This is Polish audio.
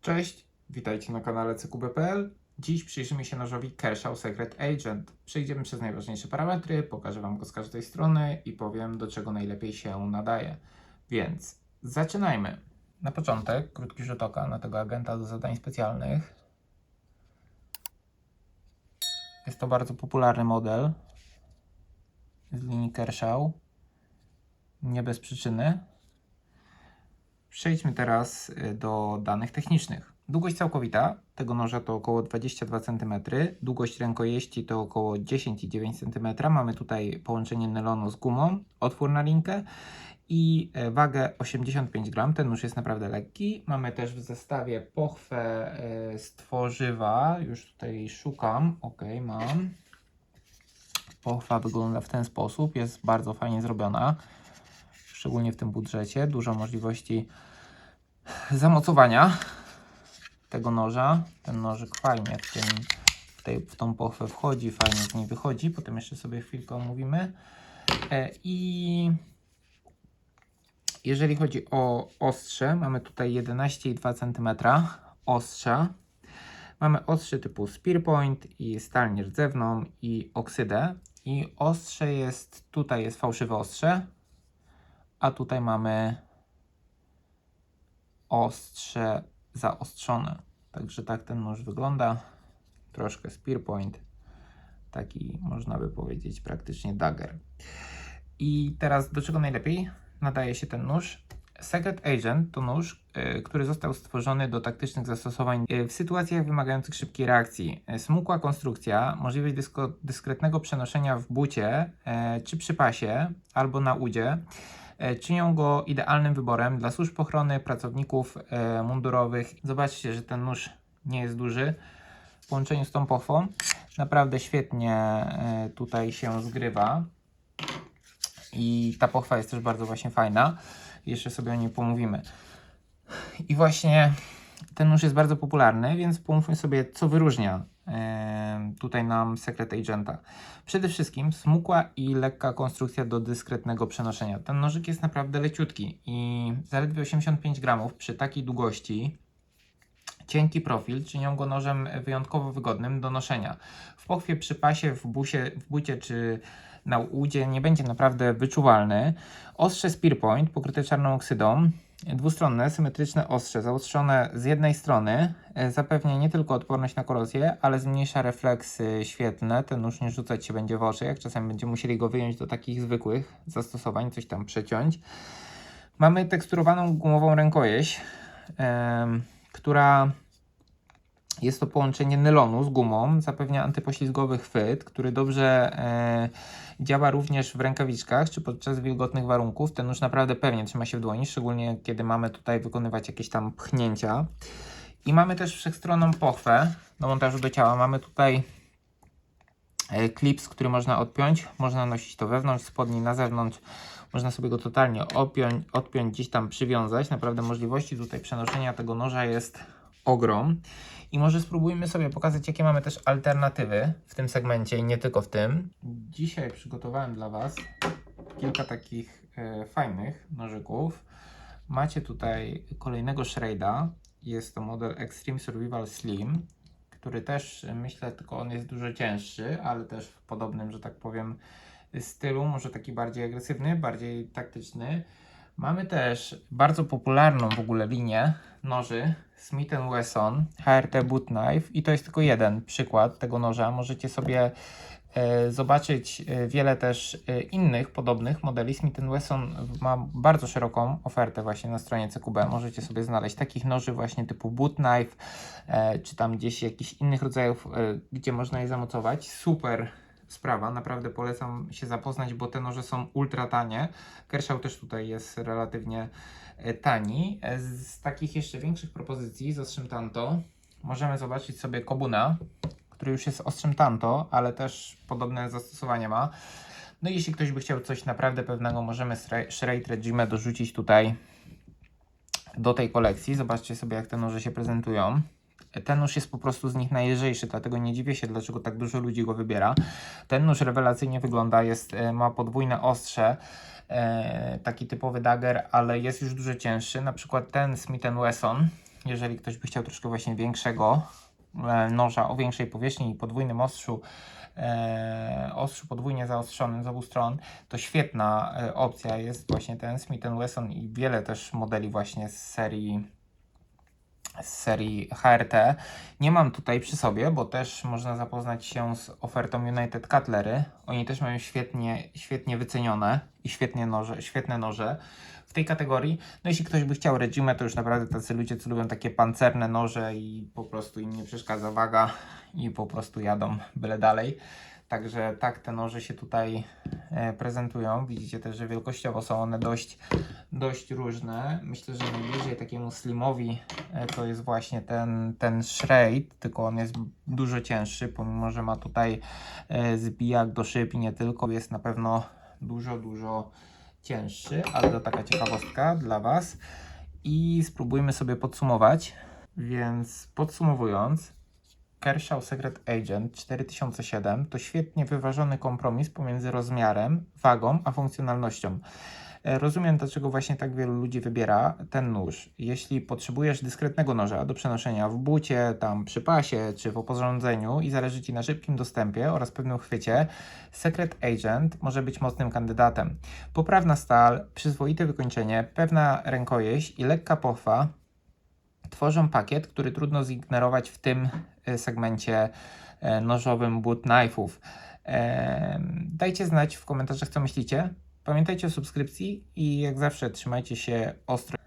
Cześć, witajcie na kanale CQB.pl. Dziś przyjrzymy się nożowi Kershaw Secret Agent. Przejdziemy przez najważniejsze parametry, pokażę Wam go z każdej strony i powiem do czego najlepiej się nadaje. Więc zaczynajmy. Na początek krótki rzut oka na tego agenta do zadań specjalnych. Jest to bardzo popularny model z linii Kershaw. Nie bez przyczyny. Przejdźmy teraz y, do danych technicznych. Długość całkowita tego noża to około 22 cm, długość rękojeści to około 10,9 cm. Mamy tutaj połączenie nylonu z gumą, otwór na linkę i e, wagę 85 gram. Ten nóż jest naprawdę lekki. Mamy też w zestawie pochwę e, z tworzywa. Już tutaj szukam. Ok, mam. Pochwa wygląda w ten sposób. Jest bardzo fajnie zrobiona szczególnie w tym budżecie, dużo możliwości zamocowania tego noża. Ten nożyk fajnie w, tym, w, tej, w tą pochwę wchodzi, fajnie z niej wychodzi. Potem jeszcze sobie chwilkę omówimy. E, I jeżeli chodzi o ostrze, mamy tutaj 11,2 cm ostrza. Mamy ostrze typu Spearpoint i stal nierdzewną i oksydę. I ostrze jest, tutaj jest fałszywe ostrze, a tutaj mamy ostrze zaostrzone. Także tak ten nóż wygląda. Troszkę spear point. Taki można by powiedzieć praktycznie dagger. I teraz do czego najlepiej nadaje się ten nóż? Secret Agent to nóż, y, który został stworzony do taktycznych zastosowań y, w sytuacjach wymagających szybkiej reakcji. Y, Smukła konstrukcja, możliwość dyskretnego przenoszenia w bucie czy przy pasie albo na udzie czynią go idealnym wyborem dla służb ochrony, pracowników e, mundurowych. Zobaczcie, że ten nóż nie jest duży. W połączeniu z tą pochwą naprawdę świetnie e, tutaj się zgrywa. I ta pochwa jest też bardzo właśnie fajna. Jeszcze sobie o niej pomówimy. I właśnie ten nóż jest bardzo popularny, więc pomówmy sobie, co wyróżnia e, tutaj nam Secret Agenta. Przede wszystkim smukła i lekka konstrukcja do dyskretnego przenoszenia. Ten nożyk jest naprawdę leciutki i zaledwie 85 gramów przy takiej długości. Cienki profil czynią go nożem wyjątkowo wygodnym do noszenia. W pochwie przy pasie, w, busie, w bucie czy na udzie nie będzie naprawdę wyczuwalny. Ostrze Spearpoint pokryte czarną oksydą. Dwustronne, symetryczne ostrze zaostrzone z jednej strony e, zapewnia nie tylko odporność na korozję, ale zmniejsza refleksy świetlne. Ten nóż nie rzucać się będzie w oczy, jak czasem będziemy musieli go wyjąć do takich zwykłych zastosowań, coś tam przeciąć. Mamy teksturowaną gumową rękojeść, em, która jest to połączenie nylonu z gumą, zapewnia antypoślizgowy chwyt, który dobrze e, działa również w rękawiczkach czy podczas wilgotnych warunków. Ten nóż naprawdę pewnie trzyma się w dłoni, szczególnie kiedy mamy tutaj wykonywać jakieś tam pchnięcia. I mamy też wszechstronną pochwę do montażu do ciała. Mamy tutaj e, klips, który można odpiąć. Można nosić to wewnątrz, spodni na zewnątrz. Można sobie go totalnie odpiąć, odpiąć, gdzieś tam przywiązać. Naprawdę możliwości tutaj przenoszenia tego noża jest ogrom. I może spróbujmy sobie pokazać, jakie mamy też alternatywy w tym segmencie i nie tylko w tym. Dzisiaj przygotowałem dla Was kilka takich e, fajnych nożyków. Macie tutaj kolejnego Shreda. Jest to model Extreme Survival Slim, który też e, myślę, tylko on jest dużo cięższy, ale też w podobnym, że tak powiem, stylu, może taki bardziej agresywny, bardziej taktyczny. Mamy też bardzo popularną w ogóle linię noży Smith Wesson HRT Boot Knife i to jest tylko jeden przykład tego noża. Możecie sobie e, zobaczyć e, wiele też e, innych podobnych modeli. Smith Wesson ma bardzo szeroką ofertę właśnie na stronie CQB. Możecie sobie znaleźć takich noży właśnie typu boot knife, czy tam gdzieś jakichś innych rodzajów, gdzie można je zamocować. Super sprawa, naprawdę polecam się zapoznać, bo te noże są ultra tanie. Kershaw też tutaj jest relatywnie e, tani. E, Z takich jeszcze większych propozycji z ostrzem tanto możemy zobaczyć sobie Kobuna, który już jest ostrzem tanto, ale też podobne zastosowanie ma. No i jeśli ktoś by chciał coś naprawdę pewnego, możemy Shrade Regime dorzucić tutaj do tej kolekcji. Zobaczcie sobie, jak te noże się prezentują. Ten nóż jest po prostu z nich najlżejszy, dlatego nie dziwię się, dlaczego tak dużo ludzi go wybiera. Ten nóż rewelacyjnie wygląda, jest, e, ma podwójne ostrze, e, taki typowy dagger, ale jest już dużo cięższy. Na przykład ten Smith Wesson jeżeli ktoś by chciał troszkę właśnie większego e, noża o większej powierzchni i podwójnym ostrzu, ostrzu podwójnie zaostrzonym z obu stron, to świetna opcja jest właśnie ten Smith Wesson i wiele też modeli właśnie z serii z serii HRT. Nie mam tutaj przy sobie, bo też można zapoznać się z ofertą United Cutlery. Oni też mają świetnie, świetnie wycenione i świetnie noże, świetne noże w tej kategorii. No jeśli ktoś by chciał Regime, to już naprawdę tacy ludzie, co lubią takie pancerne noże i po prostu im nie przeszkadza waga i po prostu jadą byle dalej. Także tak te noże się tutaj e, prezentują. Widzicie też, że wielkościowo są one dość, dość różne. Myślę, że najbliżej takiemu slimowi e, to jest właśnie ten, ten Shrade, tylko on jest dużo cięższy, pomimo, że ma tutaj e, zbijak do szyb i nie tylko, jest na pewno dużo, dużo cięższy, ale to taka ciekawostka dla Was. I spróbujmy sobie podsumować. Więc podsumowując, Kershaw Secret Agent 4007 to świetnie wyważony kompromis pomiędzy rozmiarem, wagą a funkcjonalnością. E, Rozumiem, dlaczego właśnie tak wielu ludzi wybiera ten nóż. Jeśli potrzebujesz dyskretnego noża do przenoszenia w bucie, tam przy pasie czy w oporządzeniu i zależy Ci na szybkim dostępie oraz pewnym chwycie, Secret Agent może być mocnym kandydatem. Poprawna stal, przyzwoite wykończenie, pewna rękojeść i lekka pochwa tworzą pakiet, który trudno zignorować w tym e, segmencie e, nożowym boot knife'ów. Em, Dajcie znać w komentarzach, co myślicie. Pamiętajcie o subskrypcji i jak zawsze trzymajcie się ostro.